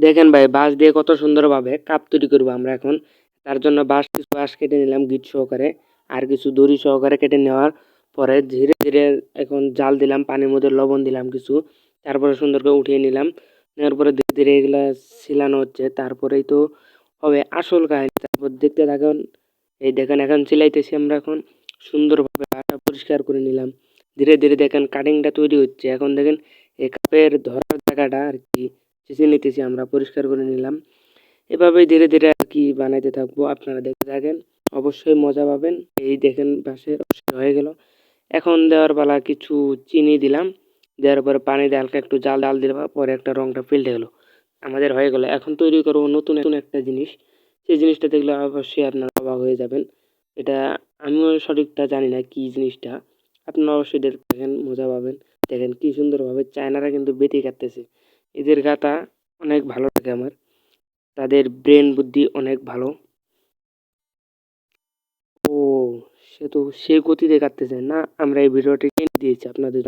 দেখেন ভাই, বাঁশ দিয়ে কত সুন্দরভাবে কাপ তৈরি করব আমরা এখন। তার জন্য বাঁশ কিছু বাঁশ কেটে নিলাম গিট সহকারে। আর কিছু দড়ি সহকারে কেটে নেওয়ার পরে ধীরে ধীরে এখন জাল দিলাম, পানির মধ্যে লবণ দিলাম কিছু। তারপরে সুন্দর করে উঠিয়ে নিলাম। নেওয়ার পরে ধীরে ধীরে এগুলা ছিলানো হচ্ছে। তারপরেই তো হবে আসল কাহিনী। তারপর দেখতে থাকুন। এই দেখেন, এখন সিলাইতেছি আমরা এখন। সুন্দরভাবে পাটা পরিষ্কার করে নিলাম। ধীরে ধীরে দেখেন কাটিংটা তৈরি হচ্ছে। এখন দেখেন, এই কাপের ধরার জায়গাটা আর কি। চেঁচে নিতেছি আমরা পরিষ্কার করে নিলাম। এভাবেই ধীরে ধীরে আর কি বানাইতে থাকব, আপনারা দেখতে থাকেন। অবশ্যই মজা পাবেন। এই দেখেন বাঁশের হয়ে গেল। এখন দেওয়ার বেলা কিছু চিনি দিলাম। দেওয়ার পরে পানি দিয়ে হালকা একটু জাল ডাল দিলাম, পরে একটা রংটা ফেলতে গেলো। আমাদের হয়ে গেলো। এখন তৈরি করব নতুন নতুন একটা জিনিস। সেই জিনিসটা দেখলে অবশ্যই আপনারা অবাক হয়ে যাবেন। এটা আমিও সঠিকটা জানি না কি জিনিসটা। আপনারা অবশ্যই দেখেন মজা পাবেন। দেখেন কি সুন্দরভাবে চায়নারা কিন্তু বেতি কাটতেছে। এদের গাতা অনেক ভালো লাগে আমার। তাদের ব্রেন বুদ্ধি অনেক ভালো। ও, সে তো, সে গতিতে কাটতেছে। না, আমরা এই ভিডিওটি দিয়েছি। আপনাদের